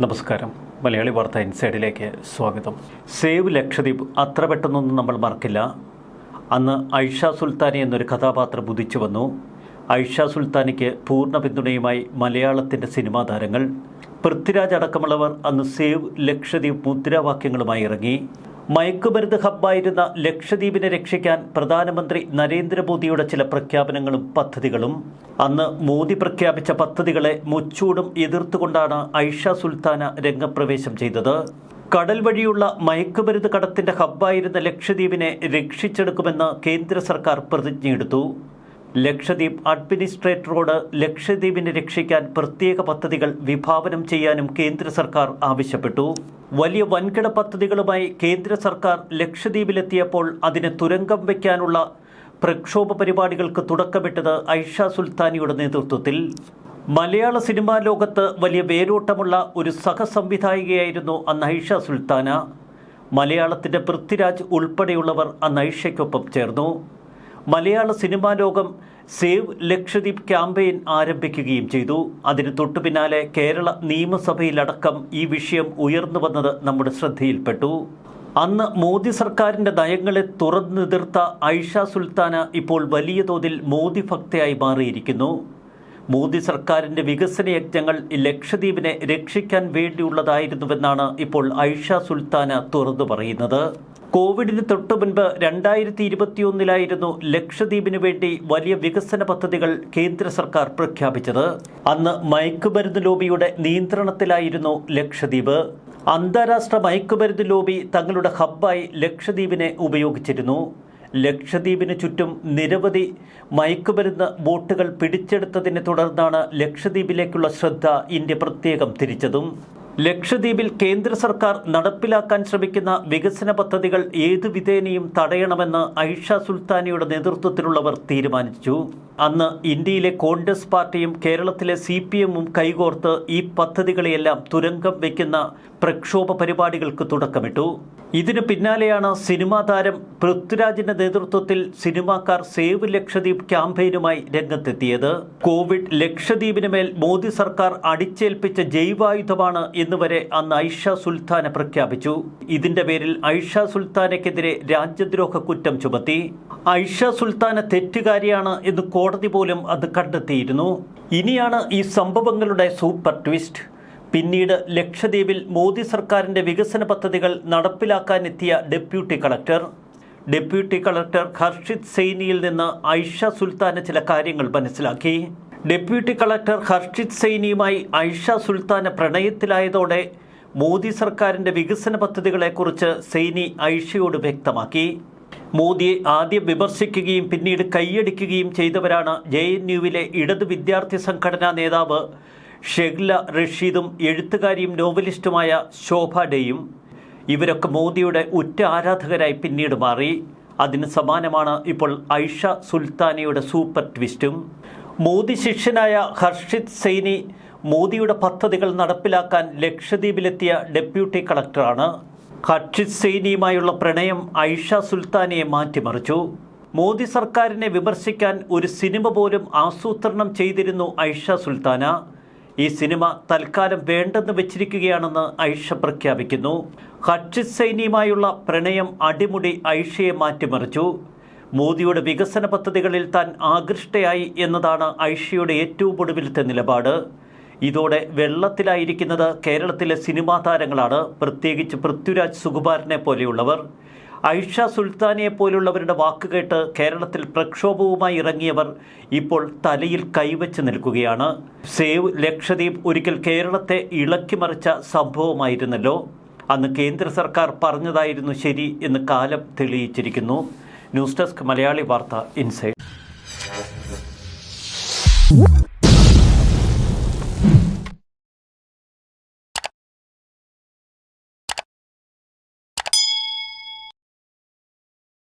നമസ്കാരം. മലയാളി വാർത്ത ഇൻസൈഡിലേക്ക് സ്വാഗതം. സേവ് ലക്ഷദ്വീപ് അത്ര പെട്ടെന്നൊന്നും നമ്മൾ മറക്കില്ല. അന്ന് ഐഷ സുൽത്താനി എന്നൊരു കഥാപാത്രം ഉദിച്ചു വന്നു. ഐഷ സുൽത്താനിക്ക് പൂർണ പിന്തുണയുമായി മലയാളത്തിന്റെ സിനിമാ താരങ്ങൾ. പൃഥ്വിരാജ് അടക്കമുള്ളവർ അന്ന് സേവ് ലക്ഷദ്വീപ് മുദ്രാവാക്യങ്ങളുമായി ഇറങ്ങി. മയക്കുമരുന്ന് ഹബ്ബായിരുന്ന ലക്ഷദ്വീപിനെ രക്ഷിക്കാൻ പ്രധാനമന്ത്രി നരേന്ദ്രമോദിയുടെ ചില പ്രഖ്യാപനങ്ങളും പദ്ധതികളും. അന്ന് മോദി പ്രഖ്യാപിച്ച പദ്ധതികളെ മുച്ചൂടും എതിർത്തുകൊണ്ടാണ് ഐഷ സുൽത്താന രംഗപ്രവേശം ചെയ്തത്. കടൽ വഴിയുള്ള മയക്കുമരുന്ന് കടത്തിന്റെ ഹബ്ബായിരുന്ന ലക്ഷദ്വീപിനെ രക്ഷിച്ചെടുക്കുമെന്ന് കേന്ദ്ര സർക്കാർ പ്രതിജ്ഞയെടുത്തു. ലക്ഷദ്വീപ് അഡ്മിനിസ്ട്രേറ്ററോട് ലക്ഷദ്വീപിനെ രക്ഷിക്കാൻ പ്രത്യേക പദ്ധതികൾ വിഭാവനം ചെയ്യാനും കേന്ദ്ര സർക്കാർ ആവശ്യപ്പെട്ടു. വലിയ വൻകിട പദ്ധതികളുമായി കേന്ദ്ര സർക്കാർ ലക്ഷദ്വീപിലെത്തിയപ്പോൾ അതിനെ തുരങ്കം വയ്ക്കാനുള്ള പ്രക്ഷോഭ പരിപാടികൾക്ക് തുടക്കമിട്ടത് ഐഷ സുൽത്താനിയുടെ നേതൃത്വത്തിൽ. മലയാള സിനിമാ ലോകത്ത് വലിയ വേരോട്ടമുള്ള ഒരു സഹസംവിധായികയായിരുന്നു അന്ന് ഐഷ സുൽത്താന. മലയാളത്തിന്റെ പൃഥ്വിരാജ് ഉൾപ്പെടെയുള്ളവർ അന്ന് ഐഷയ്ക്കൊപ്പം ചേർന്നു. മലയാള സിനിമാ ലോകം സേവ് ലക്ഷദ്വീപ് ക്യാമ്പയിൻ ആരംഭിക്കുകയും ചെയ്തു. അതിന് തൊട്ടു പിന്നാലെ കേരള നിയമസഭയിലടക്കം ഈ വിഷയം ഉയർന്നു വന്നത് നമ്മുടെ ശ്രദ്ധയിൽപ്പെട്ടു. അന്ന് മോദി സർക്കാരിന്റെ നയങ്ങളെ തുറന്നെതിർത്ത ഐഷ സുൽത്താന ഇപ്പോൾ വലിയ തോതിൽ മോദി ഭക്തയായി മാറിയിരിക്കുന്നു. മോദി സർക്കാരിന്റെ വികസന യജ്ഞങ്ങൾ ലക്ഷദ്വീപിനെ രക്ഷിക്കാൻ വേണ്ടിയുള്ളതായിരുന്നുവെന്നാണ് ഇപ്പോൾ ഐഷ സുൽത്താന തുറന്നു പറയുന്നത്. കോവിഡിന് തൊട്ടു മുൻപ് രണ്ടായിരത്തി ഇരുപത്തിയൊന്നിലായിരുന്നു ലക്ഷദ്വീപിന് വേണ്ടി വലിയ വികസന പദ്ധതികൾ കേന്ദ്ര സർക്കാർ പ്രഖ്യാപിച്ചത്. അന്ന് മയക്കുമരുന്ന് ലോബിയുടെ നിയന്ത്രണത്തിലായിരുന്നു ലക്ഷദ്വീപ്. അന്താരാഷ്ട്ര മയക്കുമരുന്ന് ലോബി തങ്ങളുടെ ഹബ്ബായി ലക്ഷദ്വീപിനെ ഉപയോഗിച്ചിരുന്നു. ലക്ഷദ്വീപിന് ചുറ്റും നിരവധി മയക്കുമരുന്ന് ബോട്ടുകൾ പിടിച്ചെടുത്തതിനെ തുടർന്നാണ് ലക്ഷദ്വീപിലേക്കുള്ള ശ്രദ്ധ ഇന്ത്യ പ്രത്യേകം തിരിച്ചതും. ലക്ഷദ്വീപിൽ കേന്ദ്ര സർക്കാർ നടപ്പിലാക്കാൻ ശ്രമിക്കുന്ന വികസന പദ്ധതികൾ ഏതു വിധേനയും തടയണമെന്ന് ഐഷ സുൽത്താനിയുടെ നേതൃത്വത്തിലുള്ളവർ തീരുമാനിച്ചു. അന്ന് ഇന്ത്യയിലെ കോൺഗ്രസ് പാർട്ടിയും കേരളത്തിലെ സി പി എമ്മും കൈകോർത്ത് ഈ പദ്ധതികളെയെല്ലാം തുരങ്കം വയ്ക്കുന്ന പ്രക്ഷോഭ പരിപാടികൾക്ക് തുടക്കമിട്ടു. ഇതിനു പിന്നാലെയാണ് സിനിമാ താരം പൃഥ്വിരാജിന്റെ നേതൃത്വത്തിൽ സിനിമാക്കാർ സേവ് ലക്ഷദ്വീപ് ക്യാമ്പയിനുമായി രംഗത്തെത്തിയത്. കോവിഡ് ലക്ഷദ്വീപിന് മേൽ മോദി സർക്കാർ അടിച്ചേൽപ്പിച്ച ജൈവായുധമാണ് എന്നുവരെ അന്ന് ഐഷ സുൽത്താന പ്രഖ്യാപിച്ചു. ഇതിന്റെ പേരിൽ ഐഷ സുൽത്താനയ്ക്കെതിരെ രാജ്യദ്രോഹ കുറ്റം ചുമത്തി. ഐഷ സുൽത്താന തെറ്റുകാരിയാണ് എന്ന് കോടതി പോലും അത് കണ്ടെത്തിയിരുന്നു. ഇനിയാണ് ഈ സംഭവങ്ങളുടെ സൂപ്പർ ട്വിസ്റ്റ്. പിന്നീട് ലക്ഷദ്വീപിൽ മോദി സർക്കാരിന്റെ വികസന പദ്ധതികൾ നടപ്പിലാക്കാനെത്തിയ deputy collector. Deputy collector Harshit സൈനിയിൽ നിന്ന് ഐഷ സുൽത്താന ചില കാര്യങ്ങൾ മനസ്സിലാക്കി. ഡെപ്യൂട്ടി കളക്ടർ ഹർഷിത് സൈനിയുമായി ഐഷ സുൽത്താന പ്രണയത്തിലായതോടെ മോദി സർക്കാരിന്റെ വികസന പദ്ധതികളെക്കുറിച്ച് സൈനി ഐഷയോട് വ്യക്തമാക്കി. മോദിയെ ആദ്യം വിമർശിക്കുകയും പിന്നീട് കൈയടിക്കുകയും ചെയ്തവരാണ് ജെ എൻ യുവിലെ ഇടത് വിദ്യാർത്ഥി സംഘടനാ നേതാവ് ഷെഗ്ല റഷീദും എഴുത്തുകാരിയും നോവലിസ്റ്റുമായ ശോഭ ഡേയും ഇവരൊക്കെ മോദിയുടെ ഉറ്റ ആരാധകരായി പിന്നീട് മാറി. അതിന് സമാനമാണ് ഇപ്പോൾ ഐഷ സുൽത്താനയുടെ സൂപ്പർ ട്വിസ്റ്റും. മോദി ശിഷ്യനായ ഹർഷിത് സൈനി മോദിയുടെ പദ്ധതികൾ നടപ്പിലാക്കാൻ ലക്ഷദ്വീപിലെത്തിയ ഡെപ്യൂട്ടി കളക്ടറാണ്. ഹർഷിത് സൈനിയുമായുള്ള പ്രണയം ഐഷ സുൽത്താനയെ മാറ്റിമറിച്ചു. മോദി സർക്കാരിനെ വിമർശിക്കാൻ ഒരു സിനിമ പോലും ആസൂത്രണം ചെയ്തിരുന്നു ഐഷ സുൽത്താന. ഈ സിനിമ തൽക്കാലം വേണ്ടെന്ന് വെച്ചിരിക്കുകയാണെന്ന് ഐഷ പ്രഖ്യാപിക്കുന്നു. ഹർഷിത് സൈനിയുമായുള്ള പ്രണയം അടിമുടി ഐഷയെ മാറ്റിമറിച്ചു. മോദിയുടെ വികസന പദ്ധതികളിൽ താൻ ആകൃഷ്ടയായി എന്നതാണ് ഐഷയുടെ ഏറ്റവും ഒടുവിലത്തെ നിലപാട്. ഇതോടെ വെള്ളത്തിലായിരിക്കുന്നത് കേരളത്തിലെ സിനിമാ താരങ്ങളാണ്. പ്രത്യേകിച്ച് പൃഥ്വിരാജ് സുകുമാരനെ പോലെയുള്ളവർ. ഐഷ സുൽത്താനിയെ പോലുള്ളവരുടെ വാക്കുകേട്ട് കേരളത്തിൽ പ്രക്ഷോഭവുമായി ഇറങ്ങിയവർ ഇപ്പോൾ തലയിൽ കൈവച്ച് നിൽക്കുകയാണ്. സേവ് ലക്ഷദ്വീപ് ഒരിക്കൽ കേരളത്തെ ഇളക്കിമറിച്ച സംഭവമായിരുന്നല്ലോ. അന്ന് കേന്ദ്ര സർക്കാർ പറഞ്ഞതായിരുന്നു ശരി എന്ന് കാലം തെളിയിച്ചിരിക്കുന്നു. ന്യൂസ് ഡെസ്ക് മലയാളി വാർത്ത ഇൻസൈഡ്